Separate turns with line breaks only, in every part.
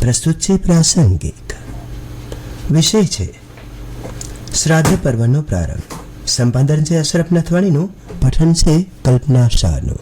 પ્રસ્તુત છે પ્રાસંગિક. વિષય છે. શ્રાદ્ધ પર્વનો પ્રારંભ. સંપાદન છે અશરફ નથવાણીનું પઠન છે કલ્પના શાહનું.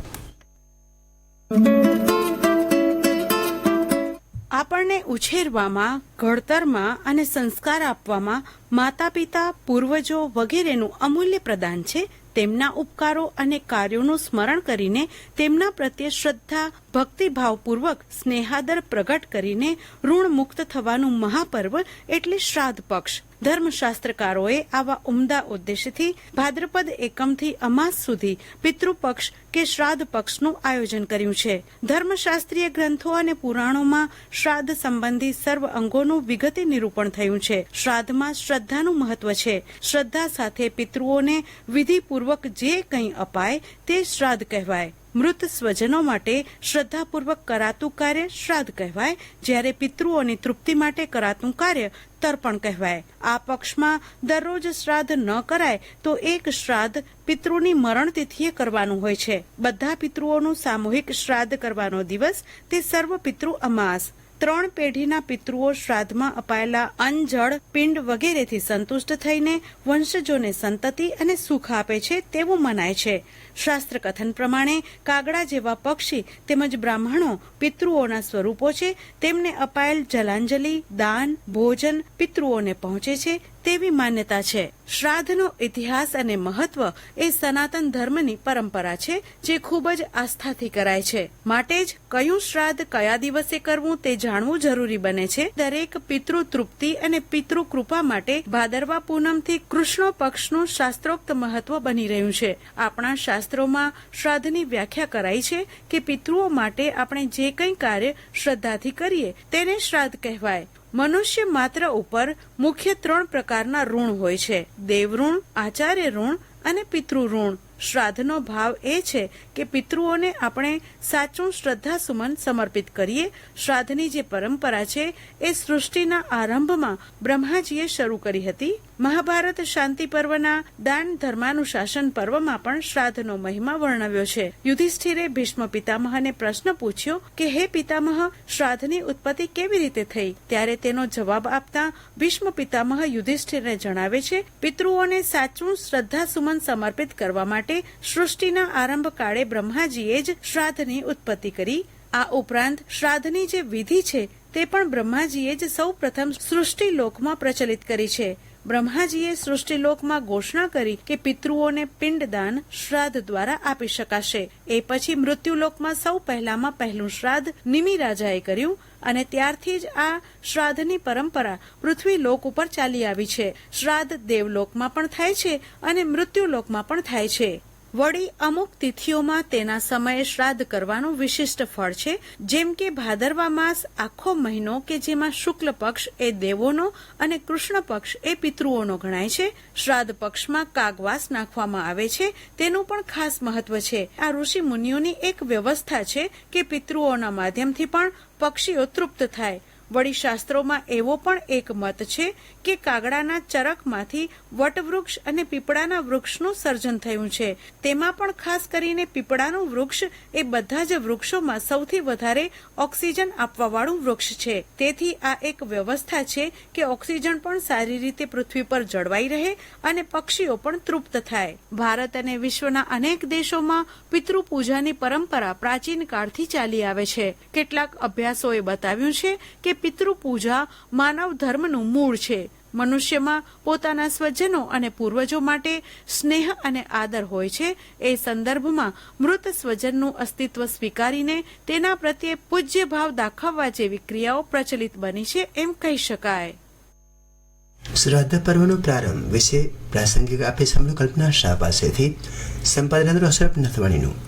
આપણને ઉછેરવામાં, ઘડતરમાં અને સંસ્કાર આપવામાં માતા પિતા પૂર્વજો વગેરેનું અમૂલ્ય પ્રદાન છે. તેમના ઉપકારો અને કાર્યોનું સ્મરણ કરીને તેમના પ્રત્યે શ્રદ્ધા ભક્તિભાવપૂર્વક સ્નેહાદર પ્રગટ કરીને ઋણ મુક્ત થવાનું મહાપર્વ એટલે શ્રાદ્ધ પક્ષ. ધર્મશાસ્ત્રકારોએ આવા ઉમદા ઉદ્દેશથી ભાદ્રપદ એકમથી અમાસ સુધી પિતૃપક્ષ કે શ્રાદ્ધ પક્ષનું આયોજન કર્યું છે. ધર્મશાસ્ત્રીય ગ્રંથો અને પુરાણોમાં શ્રાદ્ધ સંબંધી સર્વ અંગોનું વિગતે નિરૂપણ થયું છે. શ્રાદ્ધમાં શ્રદ્ધાનું મહત્વ છે. શ્રદ્ધા સાથે પિતૃઓને વિધિપૂર્વક જે કંઈ અપાય તે શ્રાદ્ધ કહેવાય. મૃત સ્વજનો માટે શ્રદ્ધાપૂર્વક કરાતું કાર્ય શ્રાદ્ધ કહેવાય, જ્યારે પિતૃઓની તૃપ્તિ માટે કરાતું કાર્ય તર્પણ કહેવાય. આ પક્ષમાં દરરોજ શ્રાદ્ધ ન કરાય તો એક શ્રાદ્ધ પિતૃની મરણ તિથિએ કરવાનું હોય છે. બધા પિતૃઓનું સામૂહિક શ્રાદ્ધ કરવાનો દિવસ તે સર્વ પિતૃ અમાસ. ત્રણ પેઢીના પિતૃઓ શ્રાદ્ધમાં અપાયેલા અન્ન જળ પિંડ વગેરેથી સંતુષ્ટ થઈને વંશજોને સંતતિ અને સુખ આપે છે તેવું મનાય છે. શાસ્ત્ર કથન પ્રમાણે કાગડા જેવા પક્ષી તેમજ બ્રાહ્મણો પિતૃઓના સ્વરૂપો છે. તેમને અપાયેલ જલાંજલિ, દાન, ભોજન પિતૃઓને પહોંચે છે. તેવી માન્યતા છે. શ્રાદ્ધનો ઇતિહાસ અને મહત્વ એ સનાતન ધર્મની પરંપરા છે, જે ખૂબ જ આસ્થાથી કરાય છે. માટે જ કયું શ્રાદ્ધ કયા દિવસે કરવું તે જાણવું જરૂરી બને છે. દરેક પિતૃ તૃપ્તિ અને પિતૃ કૃપા માટે ભાદરવા પૂનમથી કૃષ્ણ પક્ષનું શાસ્ત્રોક્ત મહત્વ બની રહ્યું છે. આપણા શાસ્ત્રોમાં શ્રાદ્ધની વ્યાખ્યા કરાઈ છે કે પિતૃઓ માટે આપણે જે કંઈ કાર્ય શ્રદ્ધાથી કરીએ, તેને શ્રાદ્ધ કહેવાય. મનુષ્ય માત્ર ઉપર મુખ્ય ત્રણ પ્રકારના ઋણ હોય છે. દેવ ઋણ આચાર્ય ઋણ અને પિતૃ શ્રાદ્ધનો ભાવ એ છે કે પિતૃઓને આપણે સાચું શ્રદ્ધા સુમન સમર્પિત કરીએ. શ્રાદ્ધની જે પરંપરા છે, એ સૃષ્ટિના આરંભમાં બ્રહ્માજીએ શરૂ કરી હતી. મહાભારત શાંતિ પર્વના દાન ધર્માનુશાસન પર્વમાં પણ શ્રાદ્ધનો મહિમા વર્ણવ્યો છે. યુધિષ્ઠિરે ભીષ્મ પિતામહને પ્રશ્ન પૂછ્યો કે, હે પિતામહ, શ્રાદ્ધની ઉત્પત્તિ કેવી રીતે થઈ? ત્યારે તેનો જવાબ આપતા ભીષ્મ પિતામહ યુધિષ્ઠિરને જણાવે છે, પિતૃઓને સાચું શ્રદ્ધા સુમન સમર્પિત કરવા માટે સૃષ્ટિના આરંભ કાળે બ્રહ્માજીએ જ શ્રાદ્ધની ઉત્પત્તિ કરી. આ ઉપરાંત શ્રાદ્ધની જે વિધિ છે, તે પણ બ્રહ્માજીએ જ સૌ પ્રથમ સૃષ્ટિ લોકમાં પ્રચલિત કરી છે. બ્રહ્માજીએ સૃષ્ટિલોકમાં ઘોષણા કરી કે પિતૃઓને પિંડદાન શ્રાદ્ધ દ્વારા આપી શકાશે. એ પછી મૃત્યુલોકમાં સૌ પહેલામાં પહેલું શ્રાદ્ધ નિમિ રાજાએ કર્યું અને ત્યારથી જ આ શ્રાદ્ધની પરંપરા પૃથ્વી લોક ઉપર ચાલી આવી છે. શ્રાદ્ધ દેવલોકમાં પણ થાય છે અને મૃત્યુલોકમાં પણ થાય છે. વળી અમુક તિથિઓમાં તેના સમયે શ્રાદ્ધ કરવાનું વિશિષ્ટ ફળ છે, જેમ કે ભાદરવા માસ આખો મહિનો કે જેમાં શુક્લ પક્ષ એ દેવોનો અને કૃષ્ણ પક્ષ એ પિતૃઓનો ગણાય છે. શ્રાદ્ધ પક્ષમાં કાગવાસ નાખવામાં આવે છે, તેનું પણ ખાસ મહત્વ છે. આ ઋષિ મુનિઓની એક વ્યવસ્થા છે કે પિતૃઓના માધ્યમથી પણ પક્ષીઓ તૃપ્ત થાય. વળી શાસ્ત્રોમાં એવો પણ એક મત છે કે કાગડાના ચરકમાંથી વટવૃક્ષ અને પીપળાના વૃક્ષનું સર્જન થયું છે. તેમાં પણ ખાસ કરીને પીપળાનું વૃક્ષ એ બધા જ વૃક્ષોમાં સૌથી વધારે ઓક્સિજન આપવાવાળું વૃક્ષ છે. તેથી આ એક વ્યવસ્થા છે કે ઓક્સિજન પણ સારી રીતે પૃથ્વી પર જળવાઈ રહે અને પક્ષીઓ પણ તૃપ્ત થાય. ભારત અને વિશ્વના અનેક દેશોમાં પિતૃ પૂજાની પરંપરા પ્રાચીન કાળથી ચાલી આવે છે. કેટલાક અભ્યાસોએ બતાવ્યું છે કે પિતૃ પૂજા માનવ ધર્મનું મૂળ છે. મનુષ્યમાં પોતાના સ્વજનો અને પૂર્વજો માટે સ્નેહ અને આદર હોય છે. એ સંદર્ભમાં મૃત સ્વજનનું અસ્તિત્વ સ્વીકારીને તેના પ્રત્યે પૂજ્ય ભાવ દાખવવા જેવી ક્રિયાઓ પ્રચલિત બની છે એમ કહી શકાય.
શ્રાદ્ધ પર્વનો પ્રારંભ વિશે પ્રાસંગિક આપે સમય કલ્પના શાહ પાસેથી. સંપાદન અશરફ નથવાણીનું.